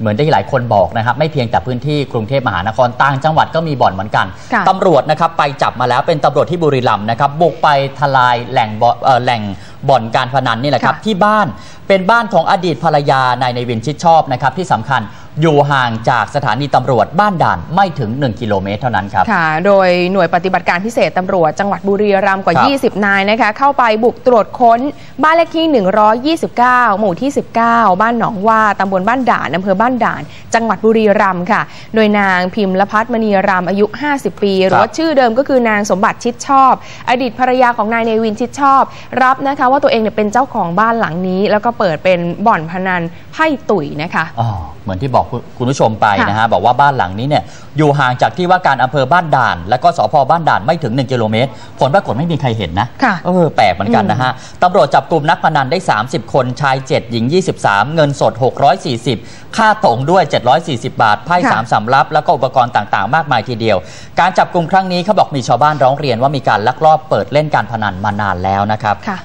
เหมือนที่หลายคนบอกนะครับไม่เพียงแต่พื้นที่กรุงเทพมหานครต่างจังหวัดก็มีบ่อนเหมือนกันค่ะตำรวจนะครับไปจับมาแล้วเป็นตำรวจที่บุรีรัมย์นะครับบุกไปทลายแหล่งบ่อนเอ่อแหล่ง บ่อนการพนันนี่แหละครับค่ะที่บ้านเป็นบ้านของอดีตภรรยานายในวินชิดชอบนะครับที่สำคัญอยู่ห่างจากสถานีตำรวจบ้านด่านไม่ถึง 1 กิโลเมตรเท่านั้นครับค่ะโดยหน่วยปฏิบัติการพิเศษตำรวจจังหวัดบุรีรัมย์กว่าครับ20 นายนะคะเข้าไปบุกตรวจค้นบ้านเลขที่ 129 หมู่ที่ 19 บ้านหนองว่าตำบลบ้านด่านอำเภอบ้านด่าน จังหวัดบุรีรัมย์ค่ะ โดยนางพิมพ์ละพัฒน์มณีรำอายุ 50 ปีหรือว่าชื่อเดิมก็คือนางสมบัติชิดชอบ อดีตภรรยาของนายเนวินชิดชอบ รับนะคะว่าตัวเองเนี่ยเป็นเจ้าของบ้านหลังนี้ แล้วก็เปิดเป็นบ่อนพนันไพ่ตุ๋ยนะคะอ๋อเหมือนที่บอกคุณคุณผู้ชมไปค่ะนะฮะบอกว่าบ้านหลังนี้เนี่ยอยู่ห่างจากที่ว่าการอำเภอบ้านด่าน และก็สพบ้านด่านไม่ถึง 1 กิโลเมตร ผลปรากฏไม่มีใครเห็นนะค่ะเออแปลกเหมือนกันนะฮะตำรวจจับกลุ่มนักพนันได้ 30 คนชาย 7 หญิง 23 เงินสด 640 ค่าตรงด้วย 740 บาทไพ่ค่ะสามสำรับ แล้วก็อุปกรณ์ต่างๆ มากมายทีเดียว การจับกลุ่มครั้งนี้เขาบอกมีชาวบ้านร้องเรียนว่ามีการลักลอบเปิดเล่นการพนันมานานแล้วนะครับค่ะ